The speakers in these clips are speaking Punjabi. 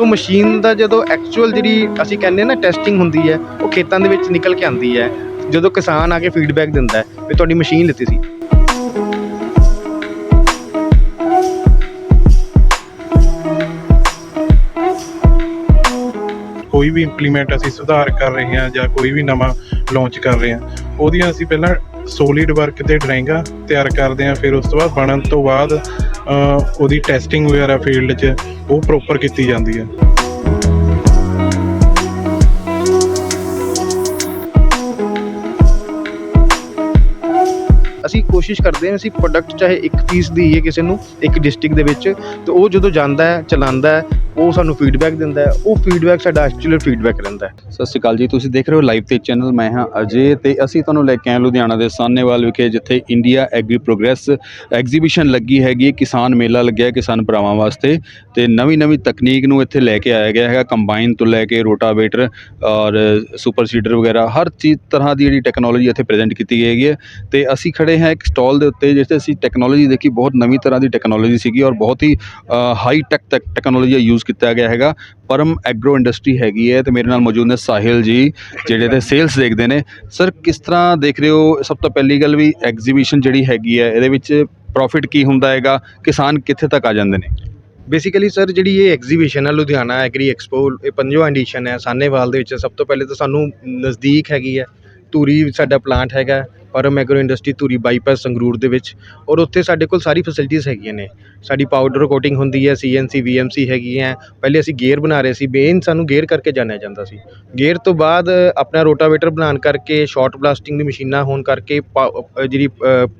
ਉਹ ਮਸ਼ੀਨ ਦਾ ਜਦੋਂ ਐਕਚੁਅਲ ਜਿਹੜੀ ਅਸੀਂ ਕਹਿੰਦੇ ਨਾ ਟੈਸਟਿੰਗ ਹੁੰਦੀ ਹੈ, ਉਹ ਖੇਤਾਂ ਦੇ ਵਿੱਚ ਨਿਕਲ ਕੇ ਆਉਂਦੀ ਹੈ। ਜਦੋਂ ਕਿਸਾਨ ਆ ਕੇ ਫੀਡਬੈਕ ਦਿੰਦਾ ਹੈ ਵੀ ਤੁਹਾਡੀ ਮਸ਼ੀਨ ਲਿੱਤੀ ਸੀ। ਕੋਈ ਵੀ ਇੰਪਲੀਮੈਂਟ ਅਸੀਂ ਸੁਧਾਰ ਕਰ ਰਹੇ ਹਾਂ ਜਾਂ ਕੋਈ ਵੀ ਨਵਾਂ ਲਾਂਚ ਕਰ ਰਹੇ ਹਾਂ, ਉਹਦੀਆਂ ਅਸੀਂ ਪਹਿਲਾਂ ਸੋਲਿਡ ਵਰਕ ਤੇ ਡਰਾਇੰਗਾਂ ਤਿਆਰ ਕਰਦੇ ਹਾਂ ਫਿਰ ਉਸ ਤੋਂ ਬਾਅਦ ਬਣਨ ਤੋਂ ਬਾਅਦ ਉਹਦੀ ਟੈਸਟਿੰਗ ਵਗੈਰਾ ਫੀਲਡ 'ਚ ਉਹ ਪ੍ਰੋਪਰ ਕੀਤੀ ਜਾਂਦੀ ਹੈ ਅਸੀਂ ਕੋਸ਼ਿਸ਼ ਕਰਦੇ ਹਾਂ ਅਸੀਂ ਪ੍ਰੋਡਕਟ ਚਾਹੇ ਇੱਕ ਪੀਸ ਦਈਏ ਕਿਸੇ ਨੂੰ ਇੱਕ ਡਿਸਟ੍ਰਿਕਟ ਦੇ ਵਿੱਚ, ਤੇ ਉਹ ਜਦੋਂ ਜਾਂਦਾ ਹੈ, ਚਲਾਉਂਦਾ ਹੈ, ਉਹ ਸਾਨੂੰ ਫੀਡਬੈਕ ਦਿੰਦਾ ਹੈ, ਉਹ ਫੀਡਬੈਕ ਸਾਡਾ ਐਕਚੁਅਲ ਫੀਡਬੈਕ ਰਹਿੰਦਾ ਹੈ। ਸਤਿ ਸ਼੍ਰੀ ਅਕਾਲ ਜੀ, ਤੁਸੀਂ ਦੇਖ ਰਹੇ ਹੋ ਲਾਈਵ ਤੇ ਚੈਨਲ ਮੈਂ ਹਾਂ ਅਜੇ ਤੇ ਅਸੀਂ ਤੁਹਾਨੂੰ ਲੈ ਕੇ ਆਏ ਲੁਧਿਆਣਾ ਦੇ ਸਾਹਨੇਵਾਲ ਵਿਖੇ, ਜਿੱਥੇ ਇੰਡੀਆ ਐਗਰੀ ਪ੍ਰੋਗਰੈਸ ਐਗਜ਼ੀਬਿਸ਼ਨ ਲੱਗੀ ਹੈਗੀ ਕਿਸਾਨ ਮੇਲਾ ਲੱਗਿਆ ਕਿਸਾਨ ਭਰਾਵਾਂ ਵਾਸਤੇ, ਤੇ ਨਵੀਂ ਨਵੀਂ ਤਕਨੀਕ ਨੂੰ ਇੱਥੇ ਲੈ ਕੇ ਆਇਆ ਗਿਆ ਹੈਗਾ ਕੰਬਾਈਨ ਤੋਂ ਲੈ ਕੇ ਰੋਟਾਵੇਟਰ ਔਰ ਸੁਪਰ ਸੀਡਰ ਵਗੈਰਾ, ਹਰ ਚੀਜ਼ ਤਰ੍ਹਾਂ ਦੀ ਜਿਹੜੀ ਟੈਕਨੋਲੋਜੀ ਇੱਥੇ ਪ੍ਰੈਜ਼ੈਂਟ ਕੀਤੀ ਗਈ ਹੈਗੀ ਹੈ, ਤੇ ਅਸੀਂ ਖੜੇ ਹਾਂ ਇੱਕ ਸਟਾਲ ਦੇ ਉੱਤੇ ਜਿੱਥੇ ਅਸੀਂ ਟੈਕਨੋਲੋਜੀ ਦੇਖੀ, ਬਹੁਤ ਨਵੀਂ ਤਰ੍ਹਾਂ ਦੀ ਟੈਕਨੋਲੋਜੀ ਸੀਗੀ ਔਰ ਬਹੁਤ ਹੀ ਹਾਈ ਟੈਕ ਟੈਕਨੋਲੋਜੀ ਯੂਜ਼ ਕੀਤਾ ਗਿਆ ਹੈਗਾ। ਪਰਮ ਐਗਰੋ ਇੰਡਸਟਰੀ ਹੈਗੀ ਹੈ ਤੇ ਮੇਰੇ ਨਾਲ ਮੌਜੂਦ ਨੇ ਸਾਹਿਲ ਜੀ, ਜਿਹੜੇ ਤੇ ਸੇਲਸ ਦੇਖਦੇ ਨੇ। ਸਰ ਕਿਸ ਤਰ੍ਹਾਂ ਦੇਖ ਰਹੇ ਹੋ? ਸਭ ਤੋਂ ਪਹਿਲੀ ਗੱਲ ਵੀ ਐਗਜ਼ੀਬਿਸ਼ਨ ਜਿਹੜੀ ਹੈਗੀ ਹੈ, ਇਹਦੇ ਵਿੱਚ ਪ੍ਰੋਫਿਟ ਕੀ ਹੁੰਦਾ ਹੈਗਾ? ਕਿਸਾਨ ਕਿੱਥੇ ਤੱਕ ਆ ਜਾਂਦੇ ਨੇ? ਬੇਸਿਕਲੀ ਸਰ ਜਿਹੜੀ ਇਹ ਐਗਜ਼ੀਬਿਸ਼ਨ ਹੈ, ਲੁਧਿਆਣਾ ਐਗਰੀ ਐਕਸਪੋ ਇਹ ਪੰਜਵਾਂ ਐਡੀਸ਼ਨ ਹੈ। ਸਾਨੇਵਾਲ ਦੇ ਵਿੱਚ ਸਭ ਤੋਂ ਪਹਿਲੇ ਤਾਂ ਸਾਨੂੰ ਨਜ਼ਦੀਕ ਹੈਗੀ ਹੈ। ਧੂਰੀ ਸਾਡਾ ਪਲਾਂਟ ਹੈਗਾ। Param agro industry Dhuri bypass Sangrur ਦੇ ਵਿੱਚ ਔਰ ਉੱਥੇ ਸਾਡੇ ਕੋਲ ਸਾਰੀ ਫੈਸਿਲਿਟੀਜ਼ ਹੈਗੀਆਂ ਨੇ। ਸਾਡੀ ਪਾਊਡਰ ਕੋਟਿੰਗ ਹੁੰਦੀ ਹੈ ਸੀ ਐੱਨ ਸੀ ਵੀ ਸੀਐਨਸੀ ਸੀ ਹੈਗੀ ਹੈ। ਪਹਿਲੇ ਅਸੀਂ ਗੇਅਰ ਬਣਾ ਰਹੇ ਸੀ ਮੇਨ ਸਾਨੂੰ ਗੇਅਰ ਕਰਕੇ ਜਾਣਿਆ ਜਾਂਦਾ ਸੀ। ਗੇਅਰ ਤੋਂ ਬਾਅਦ ਆਪਣਾ ਰੋਟਾਵੇਟਰ ਬਣਾਉਣ ਕਰਕੇ ਸ਼ਾਰਟ ਬਲਾਸਟਿੰਗ ਦੀ ਮਸ਼ੀਨਾਂ ਹੋਣ ਕਰਕੇ, ਪਾ- ਜਿਹੜੀ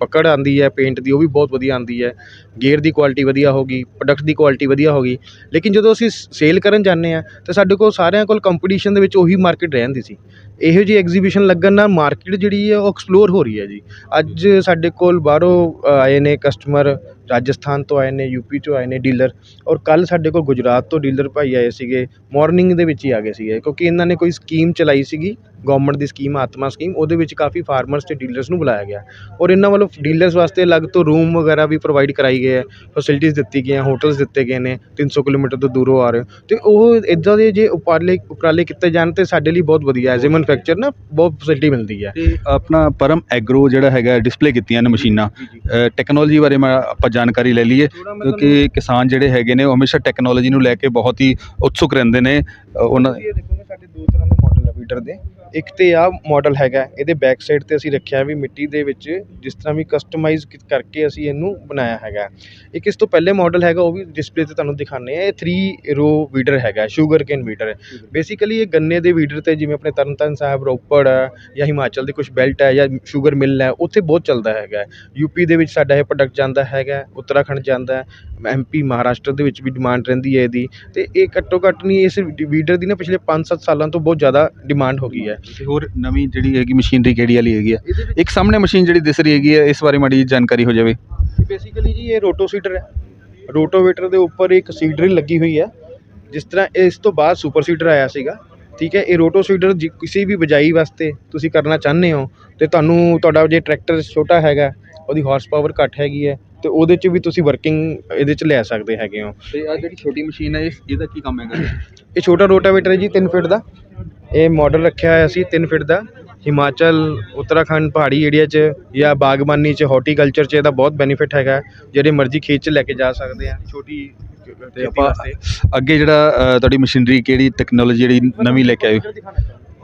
ਪਕੜ ਆਉਂਦੀ ਹੈ ਪੇਂਟ ਦੀ, ਉਹ ਵੀ ਬਹੁਤ ਵਧੀਆ ਆਉਂਦੀ ਹੈ। ਗੇਅਰ ਦੀ ਕੁਆਲਿਟੀ ਵਧੀਆ ਹੋਗੀ ਪ੍ਰੋਡਕਟ ਦੀ ਕੁਆਲਿਟੀ ਵਧੀਆ ਹੋਗੀ ਲੇਕਿਨ ਜਦੋਂ ਅਸੀਂ ਸੇਲ ਕਰਨ ਜਾਂਦੇ ਆ ਤਾਂ ਸਾਡੇ ਕੋਲ ਸਾਰਿਆਂ ਕੋਲ ਕੰਪੀਟੀਸ਼ਨ ਦੇ ਵਿੱਚ ਉਹੀ ਮਾਰਕੀਟ ਰਹਿੰਦੀ ਸੀ। ਇਹੋ ਜਿਹੀ ਐਗਜ਼ੀਬਿਸ਼ਨ ਲੱਗਣ ਨਾਲ ਮਾਰਕੀਟ ਜਿਹੜੀ ਹੈ ਉਹ ਐਕਸਪਲੋਰ ਹੋ ਰਹੀ ਹੈ ਜੀ। ਅੱਜ ਸਾਡੇ ਕੋਲ ਬਾਹਰੋਂ ਆਏ ਨੇ ਕਸਟਮਰ ਰਾਜਸਥਾਨ ਤੋਂ ਆਏ ਨੇ ਯੂਪੀ ਤੋਂ ਆਏ ਨੇ ਡੀਲਰ ਔਰ ਕੱਲ ਸਾਡੇ ਕੋਲ ਗੁਜਰਾਤ ਤੋਂ ਡੀਲਰ ਭਾਈ ਆਏ ਸੀਗੇ ਮਾਰਨਿੰਗ ਦੇ ਵਿੱਚ ਹੀ ਆ ਗਏ ਸੀਗੇ ਕਿਉਂਕਿ ਇਹਨਾਂ ਨੇ ਕੋਈ ਸਕੀਮ ਚਲਾਈ ਸੀਗੀ ਗਵਰਨਮੈਂਟ ਦੀ ਸਕੀਮ ਆਤਮਾ ਸਕੀਮ ਉਹਦੇ ਵਿੱਚ ਕਾਫੀ ਫਾਰਮਰਸ ਤੇ ਡੀਲਰਸ ਨੂੰ ਬੁਲਾਇਆ ਗਿਆ ਔਰ ਇਹਨਾਂ ਵੱਲੋਂ ਡੀਲਰਸ ਵਾਸਤੇ ਅਲੱਗ ਤੋਂ ਰੂਮ ਵਗੈਰਾ ਵੀ ਪ੍ਰੋਵਾਈਡ ਕਰਾਈ ਗਏ ਹੈ ਫੈਸਿਲਿਟੀਜ਼ ਦਿੱਤੀ ਗਈਆਂ ਹੋਟਲਸ ਦਿੱਤੇ ਗਏ ਨੇ 300 ਕਿਲੋਮੀਟਰ ਤੋਂ ਦੂਰੋਂ ਆ ਰਹੇ ਹੋ ਤੇ ਉਹ ਇਦਾਂ ਦੇ ਜੇ ਉਪਰਾਲੇ ਉਪਰਾਲੇ ਕੀਤੇ ਜਾਣ ਤੇ ਸਾਡੇ ਲਈ ਬਹੁਤ ਵਧੀਆ ਐਜ਼ ਅ ਮੈਨੂਫੈਕਚਰ ਨਾ ਬਹੁਤ ਫੈਸਿਲਿਟੀ ਮਿਲਦੀ ਹੈ। ਆਪਣਾ ਪਰਮ ਐਗਰੋ ਜਿਹੜਾ ਹੈਗਾ ਡਿਸਪਲੇ ਕੀਤੀਆਂ ਨੇ ਮਸ਼ੀਨਾਂ ਟੈਕਨੋਲੋਜੀ ਬਾਰੇ ਮੈਂ ਆਪਾਂ ਜਾਣਕਾਰੀ ਲੈ ਲਈਏ ਕਿਉਂਕਿ ਕਿਸਾਨ ਜਿਹੜੇ ਹੈਗੇ ਨੇ ਉਹ ਹਮੇਸ਼ਾ ਟੈਕਨੋਲੋਜੀ ਨੂੰ ਲੈ ਕੇ ਬਹੁਤ ਹੀ ਉਤਸੁਕ ਰਹਿੰਦੇ ਨੇ ਉਹਨਾਂ ਇਹ ਦੇਖੋਗੇ ਸਾਡੇ ਦੋ ਤਰ੍ਹਾਂ ਦੇ ਮਾਡਲ ਦੇ। ਇੱਕ ਤਾਂ ਆਹ ਮੋਡਲ ਹੈਗਾ, ਇਹਦੇ ਬੈਕ ਸਾਈਡ ਤੇ ਅਸੀਂ ਰੱਖਿਆ ਵੀ ਮਿੱਟੀ ਦੇ ਵਿੱਚ ਜਿਸ ਤਰ੍ਹਾਂ ਵੀ ਕਸਟਮਾਈਜ਼ ਕਰਕੇ ਅਸੀਂ ਇਹਨੂੰ ਬਣਾਇਆ ਹੈਗਾ। ਇੱਕ ਇਸ ਤੋਂ ਪਹਿਲੇ ਮੋਡਲ ਹੈਗਾ, ਉਹ ਵੀ ਡਿਸਪਲੇ ਤੇ ਤੁਹਾਨੂੰ ਦਿਖਾਉਂਦੇ ਹਾਂ। ਇਹ 3 ਰੋ ਵੀਡਰ ਹੈਗਾ ਸ਼ੂਗਰ ਕੇਨ ਵੀਡਰ ਬੇਸਿਕਲੀ ਇਹ ਗੰਨੇ ਦੇ ਵੀਡਰ ਤੇ ਜਿਵੇਂ ਆਪਣੇ ਤਰਨ ਤਾਰਨ ਸਾਹਿਬ, ਰੋਪੜ ਹੈ ਜਾਂ ਹਿਮਾਚਲ ਦੇ ਕੁਛ ਬੈਲਟ ਹੈ ਜਾਂ ਸ਼ੂਗਰ ਮਿੱਲ ਹੈ, ਉੱਥੇ ਬਹੁਤ ਚੱਲਦਾ ਹੈਗਾ। ਯੂਪੀ ਦੇ ਵਿੱਚ ਸਾਡਾ ਇਹ ਪ੍ਰੋਡਕਟ ਜਾਂਦਾ ਹੈਗਾ, ਉੱਤਰਾਖੰਡ ਜਾਂਦਾ ਹੈ। ਐਮਪੀ ਮਹਾਰਾਸ਼ਟਰ ਦੇ ਵਿੱਚ ਵੀ ਡਿਮਾਂਡ ਰਹਿੰਦੀ ਹੈ ਇਹਦੀ। ਅਤੇ ਇਹ ਘੱਟੋ ਘੱਟ ਨਹੀਂ, ਇਸ ਵੀਡਰ ਦੀ ਨਾ ਪਿਛਲੇ 5-7 ਸਾਲਾਂ ਤੋਂ ਬਹੁਤ ਜ਼ਿਆਦਾ ਡਿਮਾਂਡ ਹੋ ਗਈ ਹੈ। ਤੇ ਹੋਰ ਨਵੀਂ ਜਿਹੜੀ ਹੈਗੀ ਮਸ਼ੀਨਰੀ ਕਿਹੜੀ ਵਾਲੀ ਹੈਗੀ ਆ? ਇਹਦੇ ਵਿੱਚ ਇੱਕ ਸਾਹਮਣੇ ਮਸ਼ੀਨ ਜਿਹੜੀ ਦਿਸ ਰਹੀ ਹੈਗੀ ਹੈ ਇਸ ਬਾਰੇ ਮਾੜੀ ਜਿਹੀ ਜਾਣਕਾਰੀ ਹੋ ਜਾਵੇ। ਬੇਸਿਕਲੀ ਜੀ ਇਹ ਰੋਟੋ ਸੀਡਰ ਹੈ। ਰੋਟੋਵੇਟਰ ਦੇ ਉੱਪਰ ਇੱਕ ਸੀਡਰ ਲੱਗੀ ਹੋਈ ਹੈ। ਜਿਸ ਤਰ੍ਹਾਂ ਇਸ ਤੋਂ ਬਾਅਦ ਸੁਪਰ ਸੀਡਰ ਆਇਆ ਸੀਗਾ। ਠੀਕ ਹੈ ਇਹ ਰੋਟੋ ਸੀਡਰ ਜੀ- ਕਿਸੇ ਵੀ ਬਿਜਾਈ ਵਾਸਤੇ ਤੁਸੀਂ ਕਰਨਾ ਚਾਹੁੰਦੇ ਹੋ ਤੇ ਤੁਹਾਨੂੰ ਤੁਹਾਡਾ ਜੇ ਟਰੈਕਟਰ ਛੋਟਾ ਹੈਗਾ ਉਹਦੀ ਹਾਰਸ ਪਾਵਰ ਘੱਟ ਹੈਗੀ ਹੈ ਤੇ ਉਹਦੇ 'ਚ ਵੀ ਤੁਸੀਂ ਵਰਕਿੰਗ ਇਹਦੇ 'ਚ ਲੈ ਸਕਦੇ ਹੈਗੇ ਹੋ। ਤੇ ਆ ਜਿਹੜੀ ਛੋਟੀ ਮਸ਼ੀਨ ਹੈ ਇਸ ਇਹਦਾ ਕੀ ਕੰਮ ਹੈਗਾ? ਇਹ ਛੋਟਾ ਰੋਟਾਵੇਟਰ ਹੈ ਜੀ 3 ਫੀਟ ਦਾ। ਇਹ ਮਾਡਲ ਰੱਖਿਆ ਹੋਇਆ ਸੀ 3 ਫੀਟ ਦਾ। ਹਿਮਾਚਲ ਉੱਤਰਾਖੰਡ ਪਹਾੜੀ ਏਰੀਆ 'ਚ ਜਾਂ ਬਾਗਬਾਨੀ 'ਚ ਹਾਰਟੀਕਲਚਰ 'ਚ ਇਹਦਾ ਬਹੁਤ ਬੈਨੀਫਿਟ ਹੈਗਾ ਜਿਹੜੇ ਮਰਜ਼ੀ ਖੇਤ 'ਚ ਲੈ ਕੇ ਜਾ ਸਕਦੇ ਆ ਛੋਟੀ ਤੇ ਆਪਾਂ ਅੱਗੇ ਜਿਹੜਾ ਅ, ਤੁਹਾਡੀ ਮਸ਼ੀਨਰੀ ਕਿਹੜੀ ਟੈਕਨੋਲੋਜੀ ਜਿਹੜੀ ਨਵੀਂ ਲੈ ਕੇ ਆਏ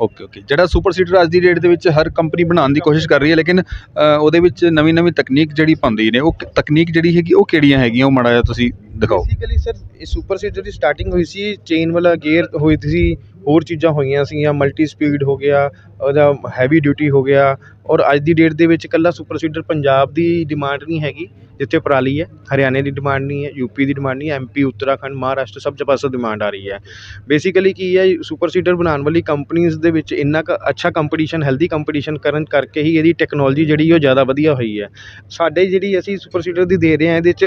ਓਕੇ ਓਕੇ ਜਿਹੜਾ ਸੁਪਰ ਸੀਡਰ ਅੱਜ ਦੀ ਡੇਟ ਦੇ ਵਿੱਚ ਹਰ ਕੰਪਨੀ ਬਣਾਉਣ ਦੀ ਕੋਸ਼ਿਸ਼ ਕਰ ਰਹੀ ਹੈ ਲੇਕਿਨ ਅ, ਉਹਦੇ ਵਿੱਚ ਨਵੀਂ ਨਵੀਂ ਤਕਨੀਕ ਜਿਹੜੀ ਪਾਉਂਦੀ ਨੇ ਉਹ ਤਕਨੀਕ ਜਿਹੜੀ ਹੈਗੀ ਉਹ ਕਿਹੜੀਆਂ ਹੈਗੀਆਂ ਉਹ ਮਾੜਾ ਜਿਹਾ ਤੁਸੀਂ ਦਿਖਾਓ। ਬੇਸਿਕਲੀ ਸਰ ਇਹ ਸੁਪਰ ਸੀਡਰ ਦੀ ਸਟਾਰਟਿੰਗ ਹੋਈ ਸੀ ਚੇਨ ਵਾਲਾ ਗੇਅਰ ਹੋਈ ਸੀ ਹੋਰ ਚੀਜ਼ਾਂ ਹੋਈਆਂ ਸੀਗੀਆਂ ਮਲਟੀ ਸਪੀਡ ਹੋ ਗਿਆ ਉਹਦਾ ਹੈਵੀ ਡਿਊਟੀ ਹੋ ਗਿਆ ਔਰ ਅੱਜ ਦੀ ਡੇਟ ਦੇ ਵਿੱਚ ਇਕੱਲਾ ਸੁਪਰ ਸੀਡਰ ਪੰਜਾਬ ਦੀ ਡਿਮਾਂਡ ਨਹੀਂ ਹੈਗੀ। ਜਿੱਥੇ ਪਰਾਲੀ ਹੈ, ਹਰਿਆਣੇ ਦੀ ਡਿਮਾਂਡ ਨਹੀਂ ਹੈ ਯੂਪੀ ਦੀ ਡਿਮਾਂਡ ਨਹੀਂ ਹੈ ਐਮਪੀ ਉੱਤਰਾਖੰਡ, ਮਹਾਰਾਸ਼ਟਰ ਸਭ ਚ ਪਾਸੇ ਡਿਮਾਂਡ ਆ ਰਹੀ ਹੈ। ਬੇਸਿਕਲੀ ਕੀ ਹੈ ਸੁਪਰ ਸੀਡਰ ਬਣਾਉਣ ਵਾਲੀ ਕੰਪਨੀਆਂ ਦੇ ਵਿੱਚ ਇੰਨਾ ਕੁ ਅੱਛਾ ਕੰਪੀਟੀਸ਼ਨ ਹੈਲਦੀ ਕੰਪੀਟੀਸ਼ਨ ਕਰਨ ਕਰਕੇ ਹੀ ਇਹਦੀ ਟੈਕਨੋਲੋਜੀ ਜਿਹੜੀ ਉਹ ਜ਼ਿਆਦਾ ਵਧੀਆ ਹੋਈ ਹੈ। ਸਾਡੇ ਜਿਹੜੀ ਅਸੀਂ ਸੁਪਰ ਸੀਡਰ ਦੀ ਦੇ ਰਹੇ ਹਾਂ, ਇਹਦੇ 'ਚ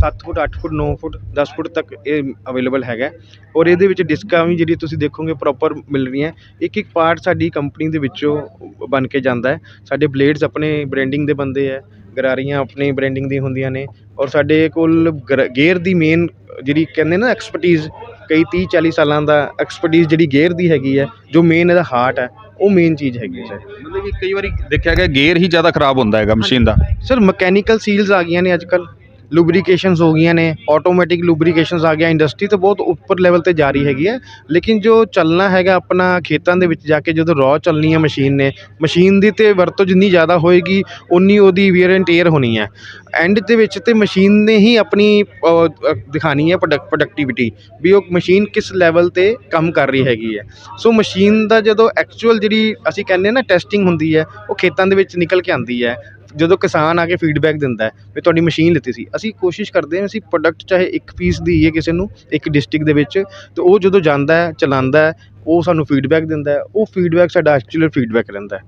7 ਫੁੱਟ 8 ਫੁੱਟ 9 ਫੁੱਟ 10 ਫੁੱਟ ਤੱਕ ਇਹ ਅਵੇਲੇਬਲ ਹੈਗਾ। ਔਰ ਇਹਦੇ ਵਿੱਚ ਡਿਸਕਾਂ ਵੀ ਜਿਹੜੀ ਤੁਸੀਂ ਦੇਖੋਗੇ ਪ੍ਰੋਪਰ ਮਿਲ ਰਹੀਆਂ ਇੱਕ ਇੱਕ ਪਾਰਟ ਸਾਡੀ ਕੰਪਨੀ ਦੇ ਵਿੱਚੋਂ ਬਣ ਕੇ ਜਾਂਦਾ ਹੈ। ਸਾਡੇ ਬਲੇਡਸ ਆਪਣੇ ਬ੍ਰਾਂਡਿੰਗ ਦੇ ਬੰਦੇ ਹੈ। ਗਰਾਰੀਆਂ ਆਪਣੀ ਬ੍ਰਾਂਡਿੰਗ ਦੀ ਹੁੰਦੀਆਂ ਨੇ ਔਰ ਸਾਡੇ ਕੋਲ ਗੇਅਰ ਦੀ ਮੇਨ ਜਿਹੜੀ ਕਹਿੰਦੇ ਨਾ ਐਕਸਪਰਟੀਜ਼ ਕਈ 30 40 ਸਾਲਾਂ ਦਾ ਐਕਸਪਰਟੀਜ਼ ਜਿਹੜੀ ਗੇਅਰ ਦੀ ਹੈਗੀ ਹੈ ਜੋ ਮੇਨ ਇਹਦਾ ਹਾਰਟ ਹੈ ਉਹ ਮੇਨ ਚੀਜ਼ ਹੈਗੀ ਹੈ ਸਰ ਮਤਲਬ ਕਿ ਕਈ ਵਾਰੀ ਦੇਖਿਆ ਗਿਆ ਗੇਅਰ ਹੀ ਜ਼ਿਆਦਾ ਖਰਾਬ ਹੁੰਦਾ ਹੈਗਾ ਮਸ਼ੀਨ ਦਾ। ਸਰ ਮਕੈਨੀਕਲ ਸੀਲਸ ਆ ਗਈਆਂ ਨੇ ਅੱਜ ਕੱਲ ਲੁਬਰੀਕੇਸ਼ਨਸ ਹੋ ਗਈਆਂ ਨੇ ਆਟੋਮੈਟਿਕ ਲੁਬਰੀਕੇਸ਼ਨਸ ਆ ਗਿਆ ਇੰਡਸਟਰੀ ਤਾਂ ਬਹੁਤ ਉੱਪਰ ਲੈਵਲ ਤੇ ਜਾ ਰਹੀ ਹੈਗੀ ਹੈ, ਲੇਕਿਨ ਜੋ ਚੱਲਣਾ ਹੈਗਾ ਆਪਣਾ ਖੇਤਾਂ ਦੇ ਵਿੱਚ ਜਾ ਕੇ ਜਦੋਂ ਰॉ ਚੱਲਣੀ ਹੈ ਮਸ਼ੀਨ ਨੇ ਮਸ਼ੀਨ ਦੀ ਤਾਂ ਵਰਤੋਂ ਜਿੰਨੀ ਜ਼ਿਆਦਾ ਹੋਏਗੀ, ਉਨੀ ਉਹਦੀ ਵੀਅਰ ਐਂਡ ਟੇਅਰ ਹੋਣੀ ਹੈ। ਐਂਡ ਦੇ ਵਿੱਚ ਤਾਂ ਮਸ਼ੀਨ ਨੇ ਹੀ ਆਪਣੀ ਦਿਖਾਉਣੀ ਹੈ ਪ੍ਰੋਡਕ ਪ੍ਰੋਡਕਟੀਵਿਟੀ ਵੀ ਉਹ ਮਸ਼ੀਨ ਕਿਸ ਲੈਵਲ ਤੇ ਕੰਮ ਕਰ ਰਹੀ ਹੈਗੀ ਹੈ। ਸੋ ਮਸ਼ੀਨ ਦਾ ਜਦੋਂ ਐਕਚੁਅਲ ਜਿਹੜੀ ਅਸੀਂ ਕਹਿੰਦੇ ਹਾਂ ਨਾ ਟੈਸਟਿੰਗ ਹੁੰਦੀ ਹੈ, ਉਹ ਖੇਤਾਂ ਦੇ ਵਿੱਚ ਨਿਕਲ ਕੇ ਆਉਂਦੀ ਹੈ। ਜਦੋਂ ਕਿਸਾਨ ਆ ਕੇ ਫੀਡਬੈਕ ਦਿੰਦਾ ਵੀ ਤੁਹਾਡੀ ਮਸ਼ੀਨ ਲਿੱਤੀ ਸੀ, ਅਸੀਂ ਕੋਸ਼ਿਸ਼ ਕਰਦੇ ਹਾਂ ਅਸੀਂ ਪ੍ਰੋਡਕਟ ਚਾਹੇ ਇੱਕ ਪੀਸ ਦੀ ਹੈ ਕਿਸੇ ਨੂੰ, ਇੱਕ ਡਿਸਟ੍ਰਿਕਟ ਦੇ ਵਿੱਚ ਅਤੇ ਉਹ ਜਦੋਂ ਜਾਂਦਾ ਚਲਾਉਂਦਾ ਉਹ ਸਾਨੂੰ ਫੀਡਬੈਕ ਦਿੰਦਾ ਉਹ ਫੀਡਬੈਕ ਸਾਡਾ ਐਕਚੁਅਲ ਫੀਡਬੈਕ ਰਹਿੰਦਾ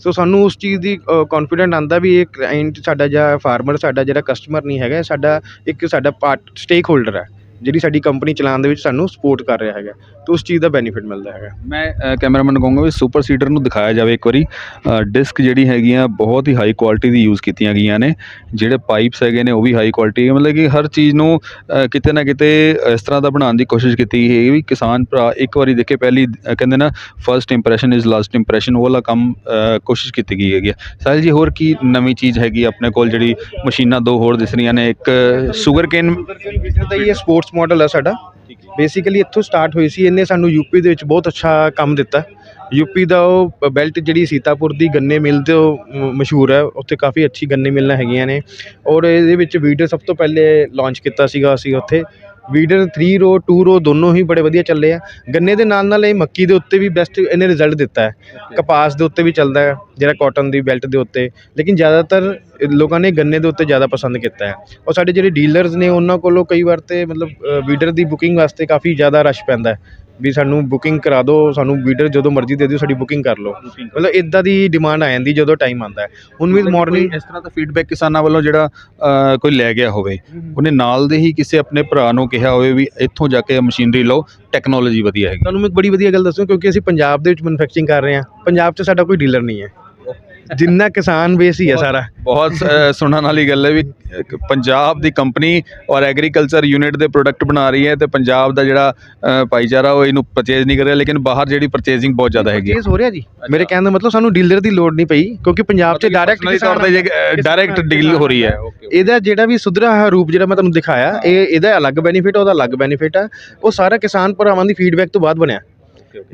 ਸੋ ਸਾਨੂੰ ਉਸ ਚੀਜ਼ ਦੀ ਕੌਨਫੀਡੈਂਟ ਆਉਂਦਾ ਵੀ ਇਹ ਕਲਾਇੰਟ ਸਾਡਾ ਜਾਂ ਫਾਰਮਰ ਸਾਡਾ ਜਿਹੜਾ ਕਸਟਮਰ ਨਹੀਂ ਹੈਗਾ ਸਾਡਾ, ਇੱਕ ਸਾਡਾ ਪਾਰਟ ਸਟੇਕ ਹੋਲਡਰ ਹੈ। ਜਿਹੜੀ ਸਾਡੀ ਕੰਪਨੀ ਚਲਾਉਣ ਦੇ ਵਿੱਚ ਸਾਨੂੰ ਸਪੋਰਟ ਕਰ ਰਿਹਾ ਹੈਗਾ ਤੇ ਉਸ ਚੀਜ਼ ਦਾ ਬੈਨੀਫਿਟ ਮਿਲਦਾ ਹੈਗਾ। ਮੈਂ ਕੈਮਰਾਮੈਨ ਨੂੰ ਕਹੂੰਗਾ ਵੀ ਸੁਪਰ ਸੀਡਰ ਨੂੰ ਦਿਖਾਇਆ ਜਾਵੇ ਇੱਕ ਵਾਰੀ। ਡਿਸਕ ਜਿਹੜੀ ਹੈਗੀਆਂ ਬਹੁਤ ਹੀ ਹਾਈ ਕੁਆਲਿਟੀ ਦੀ ਯੂਜ਼ ਕੀਤੀਆਂ ਗਈਆਂ ਨੇ। ਜਿਹੜੇ ਪਾਈਪਸ ਹੈਗੇ ਨੇ ਉਹ ਵੀ ਹਾਈ ਕੁਆਲਿਟੀ ਮਤਲਬ ਕਿ ਹਰ ਚੀਜ਼ ਨੂੰ ਕਿਤੇ ਨਾ ਕਿਤੇ ਇਸ ਤਰ੍ਹਾਂ ਦਾ ਬਣਾਉਣ ਦੀ ਕੋਸ਼ਿਸ਼ ਕੀਤੀ ਗਈ ਹੈ ਵੀ ਕਿਸਾਨ ਭਰਾ ਇੱਕ ਵਾਰੀ ਦੇਖੇ ਪਹਿਲੀ ਕਹਿੰਦੇ ਨਾ first impression is last impression ਉਹ ਵਾਲਾ ਕੰਮ ਕੋਸ਼ਿਸ਼ ਕੀਤੀ ਗਈ ਹੈਗੀ ਹੈ। ਸਾਹਿਲ ਜੀ ਹੋਰ ਕੀ ਨਵੀਂ ਚੀਜ਼ ਹੈਗੀ ਆਪਣੇ ਕੋਲ ਜਿਹੜੀ ਮਸ਼ੀਨਾਂ ਦੋ ਹੋਰ ਦਿਸ ਰਹੀਆਂ ਨੇ ਇੱਕ ਸ਼ੂਗਰ ਕੇਨ ਦਾ ਇਹ ਸਪੋਰਟਸ ਮਾਡਲ ਹੈ ਸਾਡਾ। ਬੇਸਿਕਲੀ ਇੱਥੋਂ ਸਟਾਰਟ ਹੋਈ ਸੀ ਇਹਨੇ ਸਾਨੂੰ ਯੂਪੀ ਦੇ ਵਿੱਚ ਬਹੁਤ ਅੱਛਾ ਕੰਮ ਦਿੱਤਾ। ਯੂਪੀ ਦਾ ਉਹ ਬੈਲਟ ਜਿਹੜੀ ਸੀਤਾਪੁਰ ਦੀ ਗੰਨੇ ਮਿਲ ਤੇ ਉਹ ਮਸ਼ਹੂਰ ਹੈ। ਉੱਥੇ ਕਾਫੀ ਅੱਛੀ ਗੰਨੇ ਮਿਲਾਂ ਹੈਗੀਆਂ ਨੇ। ਔਰ ਇਹਦੇ ਵਿੱਚ ਵੀਡਰ ਸਭ ਤੋਂ ਪਹਿਲੇ ਲਾਂਚ ਕੀਤਾ ਸੀਗਾ ਅਸੀਂ ਉੱਥੇ। ਵੀਡਰ 3 ਰੋ 2 ਰੋ ਦੋਨੋਂ ਹੀ ਬੜੇ ਵਧੀਆ ਚੱਲੇ ਆ। ਗੰਨੇ ਦੇ ਨਾਲ ਨਾਲ ਇਹ ਮੱਕੀ ਦੇ ਉੱਤੇ ਵੀ ਬੈਸਟ ਇਹਨੇ ਰਿਜ਼ਲਟ ਦਿੱਤਾ ਹੈ। ਕਪਾਸ ਦੇ ਉੱਤੇ ਵੀ ਚੱਲਦਾ ਹੈ ਜਿਹੜਾ ਕਾਟਨ ਦੀ ਬੈਲਟ ਦੇ ਉੱਤੇ। ਲੇਕਿਨ ਜ਼ਿਆਦਾਤਰ ਲੋਕਾਂ ਨੇ ਗੰਨੇ ਦੇ ਉੱਤੇ ਜ਼ਿਆਦਾ ਪਸੰਦ ਕੀਤਾ ਹੈ। ਔਰ ਸਾਡੇ ਜਿਹੜੇ ਡੀਲਰਸ ਨੇ ਉਹਨਾਂ ਕੋਲੋਂ ਕਈ ਵਾਰ ਤੇ ਮਤਲਬ ਵੀਡਰ ਦੀ ਬੁਕਿੰਗ ਵਾਸਤੇ ਕਾਫੀ ਜ਼ਿਆਦਾ ਰਸ਼ ਪੈਂਦਾ ਹੈ। ਵੀ ਸਾਨੂੰ ਬੁਕਿੰਗ ਕਰਾ ਦਿਓ ਸਾਨੂੰ ਵੀਡਰ ਜਦੋਂ ਮਰਜ਼ੀ ਦੇ ਦਿਓ ਸਾਡੀ ਬੁਕਿੰਗ ਕਰ ਲਓ। ਮਤਲਬ ਇਦਾਂ ਦੀ ਡਿਮਾਂਡ ਆ ਜਾਂਦੀ ਜਦੋਂ ਟਾਈਮ ਆਉਂਦਾ ਹੈ। ਹੁਣ ਵੀ ਮਾਰਨਿੰਗ ਇਸ ਤਰ੍ਹਾਂ ਦਾ ਫੀਡਬੈਕ ਕਿਸਾਨਾਂ ਵੱਲੋਂ ਜਿਹੜਾ ਕੋਈ ਲੈ ਗਿਆ ਹੋਵੇ ਉਹਨੇ ਨਾਲ ਦੇ ਹੀ ਕਿਸੇ ਆਪਣੇ ਭਰਾ ਨੂੰ ਕਿਹਾ ਹੋਵੇ ਵੀ ਇੱਥੋਂ ਜਾ ਕੇ ਮਸ਼ੀਨਰੀ ਲਓ ਟੈਕਨੋਲੋਜੀ ਵਧੀਆ ਹੈਗੀ। ਤੁਹਾਨੂੰ ਮੈਂ ਇੱਕ ਬੜੀ ਵਧੀਆ ਗੱਲ ਦੱਸੂ ਕਿਉਂਕਿ ਅਸੀਂ ਪੰਜਾਬ ਦੇ ਵਿੱਚ ਮੈਨੂਫੈਕਚਰਿੰਗ ਕਰ ਰਹੇ ਹਾਂ। ਪੰਜਾਬ 'ਚ ਸਾਡਾ ਕੋਈ ਡੀਲਰ ਨਹੀਂ ਹੈ। ਜਿੰਨਾ ਕਿਸਾਨ ਬੇਸ ਹੀ ਹੈ ਸਾਰਾ। ਬਹੁਤ ਸੁਣਨ ਵਾਲੀ ਗੱਲ ਹੈ ਵੀ ਪੰਜਾਬ ਦੀ ਕੰਪਨੀ ਔਰ ਐਗਰੀਕਲਚਰ ਯੂਨਿਟ ਦੇ ਪ੍ਰੋਡਕਟ ਬਣਾ ਰਹੀ ਹੈ ਤੇ ਪੰਜਾਬ ਦਾ ਜਿਹੜਾ ਭਾਈਚਾਰਾ ਉਹ ਇਹਨੂੰ ਪਰਚੇਜ਼ ਨਹੀਂ ਕਰ ਰਿਹਾ ਲੇਕਿਨ ਬਾਹਰ ਜਿਹੜੀ ਪਰਚੇਜ਼ਿੰਗ ਬਹੁਤ ਜ਼ਿਆਦਾ ਹੈਗੀ ਹੈ। ਹੋ ਰਿਹਾ ਜੀ? ਮੇਰੇ ਕਹਿਣ ਦਾ ਮਤਲਬ ਸਾਨੂੰ ਡੀਲਰ ਦੀ ਲੋੜ ਨਹੀਂ ਪਈ ਕਿਉਂਕਿ ਪੰਜਾਬ 'ਚ ਡਾਇਰੈਕਟ ਤੌਰ ਤੇ ਡਾਇਰੈਕਟ ਡੀਲ ਹੋ ਰਹੀ ਹੈ। ਇਹਦਾ ਜਿਹੜਾ ਵੀ ਸੁਧਰਾ ਹੋਇਆ ਰੂਪ ਜਿਹੜਾ ਮੈਂ ਤੁਹਾਨੂੰ ਦਿਖਾਇਆ ਇਹ ਇਹਦਾ ਅਲੱਗ ਬੈਨੀਫਿਟ ਉਹਦਾ ਅਲੱਗ ਬੈਨੀਫਿਟ ਆ। ਉਹ ਸਾਰਾ ਕਿਸਾਨ ਭਰਾਵਾਂ ਦੀ ਫੀਡਬੈਕ ਤੋਂ ਬਾਅਦ ਬਣਿਆ।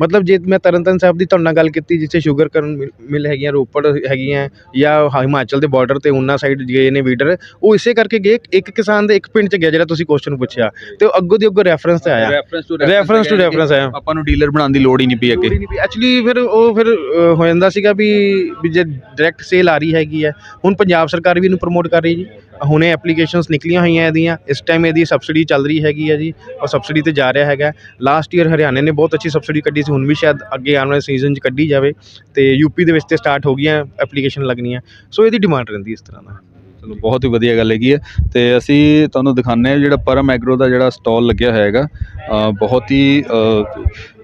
ਮਤਲਬ ਜੇ ਮੈਂ ਤਰਨਤਨ ਸਾਹਿਬ ਦੀ ਤੁਹਾਡੇ ਨਾਲ ਗੱਲ ਕੀਤੀ ਜਿੱਥੇ ਸ਼ੂਗਰ ਕਰਨ ਮਿਲ ਹੈਗੀਆਂ ਰੋਪੜ ਹੈਗੀਆਂ ਜਾਂ ਹਿਮਾਚਲ ਦੇ ਬਾਰਡਰ ਤੇ ਉਨਾ ਸਾਈਡ ਗਏ ਨੇ ਵੀਡਰ ਉਹ ਇਸੇ ਕਰਕੇ ਗਏ ਇੱਕ ਕਿਸਾਨ ਦੇ ਇੱਕ ਪਿੰਡ 'ਚ ਗਿਆ ਜਿਹੜਾ ਤੁਸੀਂ ਕੁਐਸਚਨ ਪੁੱਛਿਆ ਤੇ ਉਹ ਅੱਗੋਂ ਦੀ ਅੱਗੋਂ ਰੈਫਰੈਂਸ ਤੇ ਆਇਆ। ਰੈਫਰੈਂਸ ਟੂ reference ਆਇਆ। ਆਪਾਂ ਨੂੰ ਡੀਲਰ ਬਣਾਉਣ ਦੀ ਲੋੜ ਹੀ ਨਹੀਂ ਪਈ ਅੱਗੇ। ਐਕਚੁਅਲੀ ਫਿਰ ਉਹ ਫਿਰ ਅ, ਹੋ ਜਾਂਦਾ ਸੀਗਾ ਵੀ ਵੀ ਜੇ ਡਾਇਰੈਕਟ ਸੇਲ ਆ ਰਹੀ ਹੈਗੀ ਹੈ ਹੁਣ ਪੰਜਾਬ ਸਰਕਾਰ ਵੀ ਇਹਨੂੰ ਪ੍ਰਮੋਟ ਕਰ ਰਹੀ ਜੀ। ਹੁਣੇ ਐਪਲੀਕੇਸ਼ਨਸ ਨਿਕਲੀਆਂ ਹੋਈਆਂ ਇਹਦੀਆਂ। ਇਸ ਟਾਈਮ ਇਹਦੀ ਸਬਸਿਡੀ ਚੱਲ ਰਹੀ ਹੈਗੀ ਹੈ ਜੀ ਔਰ ਸਬਸਿਡੀ ਤੇ ਜਾ ਰਿਹਾ ਹੈਗਾ। ਲਾਸਟ ਈਅਰ ਹਰਿਆਣੇ ਨੇ ਬਹੁਤ ਅੱਛੀ ਸਬਸਿਡੀ ਕੱਢੀ ਸੀ ਹੁਣ ਵੀ ਸ਼ਾਇਦ ਅੱਗੇ ਆਉਣ ਵਾਲੇ ਸੀਜ਼ਨ 'ਚ ਕੱਢੀ ਜਾਵੇ ਤੇ ਯੂਪੀ ਦੇ ਵਿੱਚ ਤੇ ਸਟਾਰਟ ਹੋ ਗਈਆਂ ਐਪਲੀਕੇਸ਼ਨ ਲੱਗਣੀਆਂ। ਸੋ ਇਹਦੀ ਡਿਮਾਂਡ ਰਹਿੰਦੀ ਇਸ ਤਰ੍ਹਾਂ ਦਾ। ਚਲੋ ਬਹੁਤ ਹੀ ਵਧੀਆ ਗੱਲ ਹੈਗੀ ਹੈ। ਤੇ ਅਸੀਂ ਤੁਹਾਨੂੰ ਦਿਖਾਉਂਦੇ ਹਾਂ ਜਿਹੜਾ ਪਰਮ ਐਗਰੋ ਦਾ ਜਿਹੜਾ ਸਟਾਲ ਲੱਗਿਆ ਹੋਇਆ ਹੈਗਾ ਅ, ਬਹੁਤ ਹੀ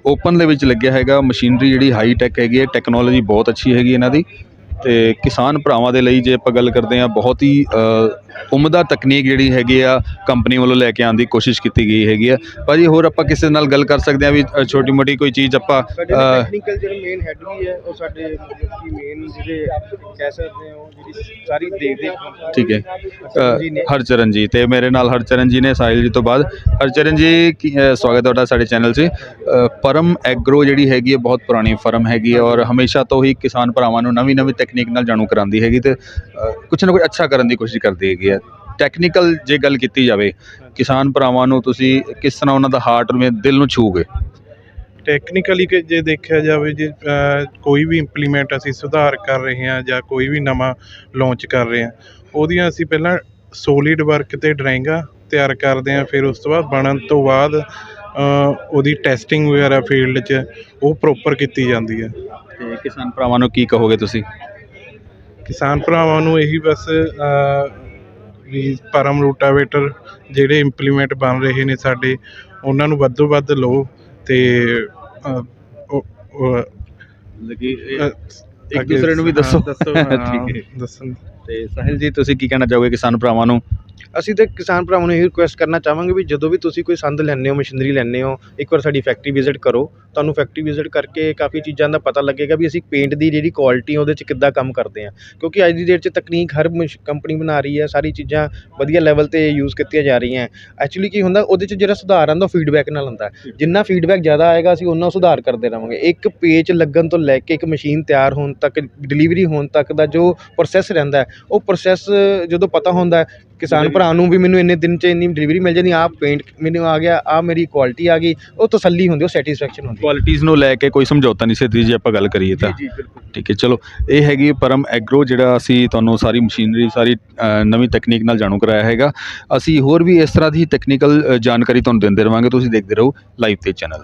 ਓਪਨ ਦੇ ਵਿੱਚ ਲੱਗਿਆ ਹੈਗਾ ਮਸ਼ੀਨਰੀ ਜਿਹੜੀ ਹਾਈ ਟੈਕ ਹੈਗੀ ਹੈ ਟੈਕਨੋਲੋਜੀ ਬਹੁਤ ਅੱਛੀ ਹੈਗੀ ਇਹਨਾਂ ਦੀ। ਤੇ ਕਿਸਾਨ ਭਰਾਵਾਂ ਦੇ ਲਈ ਜੇ ਆਪਾਂ ਗੱਲ ਕਰਦੇ ਹਾਂ ਬਹੁਤ ਹੀ ਉਮਦਾ ਤਕਨੀਕ ਜਿਹੜੀ ਹੈਗੀ ਆ ਕੰਪਨੀ ਵੱਲੋਂ ਲੈ ਕੇ ਆਉਣ ਦੀ ਕੋਸ਼ਿਸ਼ ਕੀਤੀ ਗਈ ਹੈਗੀ ਆ। ਭਾਜੀ ਹੋਰ ਆਪਾਂ ਕਿਸੇ ਨਾਲ ਗੱਲ ਕਰ ਸਕਦੇ ਹਾਂ ਵੀ ਛੋਟੀ ਮੋਟੀ ਕੋਈ ਚੀਜ਼ ਆਪਾਂ ਟੈਕਨੀਕਲ ਜਿਹੜੇ ਮੇਨ ਹੈਡ ਵੀ ਹੈ ਉਹ ਸਾਡੇ ਕਿ ਮੇਨ ਜਿਹੜੇ ਕਹਿ ਸਕਦੇ ਹੋ ਜਿਹੜੀ ਸਾਰੀ ਦੇਖ ਦੇਖ ਠੀਕ ਹੈ। ਹਰਚਰਨ ਜੀ ਤੇ ਮੇਰੇ ਨਾਲ ਹਰਚਰਨ ਜੀ ਨੇ ਸਾਹਿਲ ਜੀ ਤੋਂ ਬਾਅਦ। ਹਰਚਰਨ ਜੀ ਸਵਾਗਤ ਹੈ ਤੁਹਾਡਾ ਸਾਡੇ ਚੈਨਲ 'ਚ। ਪਰਮ ਐਗਰੋ ਜਿਹੜੀ ਹੈਗੀ ਹੈ ਬਹੁਤ ਪੁਰਾਣੀ ਫਰਮ ਹੈਗੀ ਹੈ ਔਰ ਹਮੇਸ਼ਾ ਤੋਂ ਹੀ ਕਿਸਾਨ ਭਰਾਵਾਂ ਨੂੰ ਨਵੀਂ ਨਵੀਂ ਤਕਨੀਕ ਨਾਲ ਜਾਣੂ ਕਰਾਉਂਦੀ ਹੈਗੀ ਤੇ ਕੁਛ ਨਾ ਕੁਛ ਅੱਛਾ ਕਰਨ ਦੀ ਕੋਸ਼ਿਸ਼ ਕਰਦੀ ਹੈਗੀ ਹੈ। ਟੈਕਨੀਕਲ ਜੇ ਗੱਲ ਕੀਤੀ ਜਾਵੇ ਕਿਸਾਨ ਭਰਾਵਾਂ ਨੂੰ ਤੁਸੀਂ ਕਿਸ ਤਰ੍ਹਾਂ ਉਹਨਾਂ ਦਾ ਹਾਰਟ ਨੂੰ ਦਿਲ ਨੂੰ ਛੂਗੇ ਟੈਕਨੀਕਲੀ ਜੇ ਦੇਖਿਆ ਜਾਵੇ ਜੇ ਕੋਈ ਵੀ ਇੰਪਲੀਮੈਂਟ ਅਸੀਂ ਸੁਧਾਰ ਕਰ ਰਹੇ ਹਾਂ ਜਾਂ ਕੋਈ ਵੀ ਨਵਾਂ ਲਾਂਚ ਕਰ ਰਹੇ ਹਾਂ ਉਹਦੀਆਂ ਅਸੀਂ ਪਹਿਲਾਂ ਸੋਲਿਡ ਵਰਕ ਤੇ ਡਰਾਇੰਗਾਂ ਤਿਆਰ ਕਰਦੇ ਹਾਂ ਫਿਰ ਉਸ ਤੋਂ ਬਾਅਦ ਬਣਨ ਤੋਂ ਬਾਅਦ ਉਹਦੀ ਟੈਸਟਿੰਗ ਵਗੈਰਾ ਫੀਲਡ 'ਚ ਉਹ ਪ੍ਰੋਪਰ ਕੀਤੀ ਜਾਂਦੀ ਹੈ। ਤੇ ਕਿਸਾਨ ਭਰਾਵਾਂ ਨੂੰ ਕੀ ਕਹੋਗੇ ਤੁਸੀਂ? ਕਿਸਾਨ ਭਰਾਵਾਂ ਨੂੰ ਇਹੀ ਬਸ ਵੀ ਪਰਮ ਰੂਟਾਵੇਟਰ ਜਿਹੜੇ ਇੰਪਲੀਮੈਂਟ ਬਣ ਰਹੇ ਨੇ ਸਾਡੇ ਉਹਨਾਂ ਨੂੰ ਵੱਧੋ ਵੱਧ ਲਓ ਤੇ ਅ, ਇੱਕ ਦੂਸਰੇ ਨੂੰ ਵੀ ਦੱਸੋ ਦੱਸੋ ਠੀਕ ਹੈ। ਦੱਸਣ ਤੇ ਸਾਹਿਲ ਜੀ ਤੁਸੀਂ ਕੀ ਕਹਿਣਾ ਚਾਹੋਗੇ ਕਿਸਾਨ ਭਰਾਵਾਂ ਨੂੰ? ਅਸੀਂ ਤੇ ਕਿਸਾਨ ਭਰਾਵਾਂ ਨੂੰ ਇਹ ਰਿਕੁਐਸਟ ਕਰਨਾ ਚਾਹਾਂਗੇ ਵੀ ਜਦੋਂ ਵੀ ਤੁਸੀਂ ਕੋਈ ਸੰਦ ਲੈਂਦੇ ਹੋ, ਮਸ਼ੀਨਰੀ ਲੈਂਦੇ ਹੋ, ਇੱਕ ਵਾਰ ਸਾਡੀ ਫੈਕਟਰੀ ਵਿਜ਼ਿਟ ਕਰੋ। ਤੁਹਾਨੂੰ ਫੈਕਟਰੀ ਵਿਜ਼ਿਟ ਕਰਕੇ ਕਾਫੀ ਚੀਜ਼ਾਂ ਦਾ ਪਤਾ ਲੱਗੇਗਾ ਵੀ ਅਸੀਂ ਪੇਂਟ ਦੀ ਜਿਹੜੀ ਕੁਆਲਿਟੀ ਉਹਦੇ 'ਚ ਕਿੱਦਾਂ ਕੰਮ ਕਰਦੇ ਹਾਂ ਕਿਉਂਕਿ ਅੱਜ ਦੀ ਡੇਟ 'ਚ ਤਕਨੀਕ ਹਰ ਕੰਪਨੀ ਬਣਾ ਰਹੀ ਹੈ ਸਾਰੀ ਚੀਜ਼ਾਂ ਵਧੀਆ ਲੈਵਲ ਤੇ ਯੂਜ਼ ਕੀਤੀਆਂ ਜਾ ਰਹੀਆਂ। ਐਕਚੁਅਲੀ ਕੀ ਹੁੰਦਾ, ਉਹਦੇ 'ਚ ਜਿਹੜਾ ਸੁਧਾਰ ਆਉਂਦਾ ਫੀਡਬੈਕ ਨਾਲ ਹੁੰਦਾ ਜਿੰਨਾ ਫੀਡਬੈਕ ਜ਼ਿਆਦਾ ਆਏਗਾ, ਅਸੀਂ ਉਹਨਾਂ ਸੁਧਾਰ ਕਰਦੇ ਰਹਾਂਗੇ ਇੱਕ ਪੇਜ ਲੱਗਣ ਤੋਂ ਲੈ ਕੇ ਇੱਕ ਮਸ਼ੀਨ ਤਿਆਰ ਹੋਣ ਤੱਕ ਡਿਲੀਵਰੀ ਹੋਣ ਤੱਕ ਦਾ ਜੋ ਪ੍ਰੋਸੈਸ ਰਹਿੰਦਾ ਉਹ ਪ੍ਰੋਸੈਸ ਜਦੋਂ ਪਤਾ ਹੁੰਦਾ ਕਿਸਾਨ ਭਰਾ ਨੂੰ ਵੀ ਮੈਨੂੰ ਇੰਨੇ ਦਿਨ 'ਚ ਇੰਨੀ ਡਿਲੀਵਰੀ ਮਿਲ ਜਾਣੀ ਆਹ ਪੇਂਟ ਮੈਨੂੰ ਆ ਗਿਆ ਆ ਮੇਰੀ ਕੁਆਲਿਟੀ ਆ ਗਈ ਉਹ ਤਸੱਲੀ ਹੁੰਦੀ ਉਹ ਸੈਟੀਸਫੈਕਸ਼ਨ ਹੁੰਦੀ ਕੁਆਲਿਟੀਜ਼ ਨੂੰ ਲੈ ਕੇ ਕੋਈ ਸਮਝੌਤਾ ਨਹੀਂ ਸੀ ਜੇ ਆਪਾਂ ਗੱਲ ਕਰੀਏ ਤਾਂ। ਠੀਕ ਹੈ ਚਲੋ ਇਹ ਹੈਗੀ ਪਰਮ ਐਗਰੋ ਜਿਹੜਾ ਅਸੀਂ ਤੁਹਾਨੂੰ ਸਾਰੀ ਮਸ਼ੀਨਰੀ ਸਾਰੀ ਨਵੀਂ ਤਕਨੀਕ ਨਾਲ ਜਾਣੂ ਕਰਾਇਆ ਹੈਗਾ। ਅਸੀਂ ਹੋਰ ਵੀ ਇਸ ਤਰ੍ਹਾਂ ਦੀ ਟੈਕਨੀਕਲ ਜਾਣਕਾਰੀ ਤੁਹਾਨੂੰ ਦਿੰਦੇ ਰਵਾਂਗੇ ਤੁਸੀਂ ਦੇਖਦੇ ਰਹੋ ਲਾਈਵ ਤੇ ਚੈਨਲ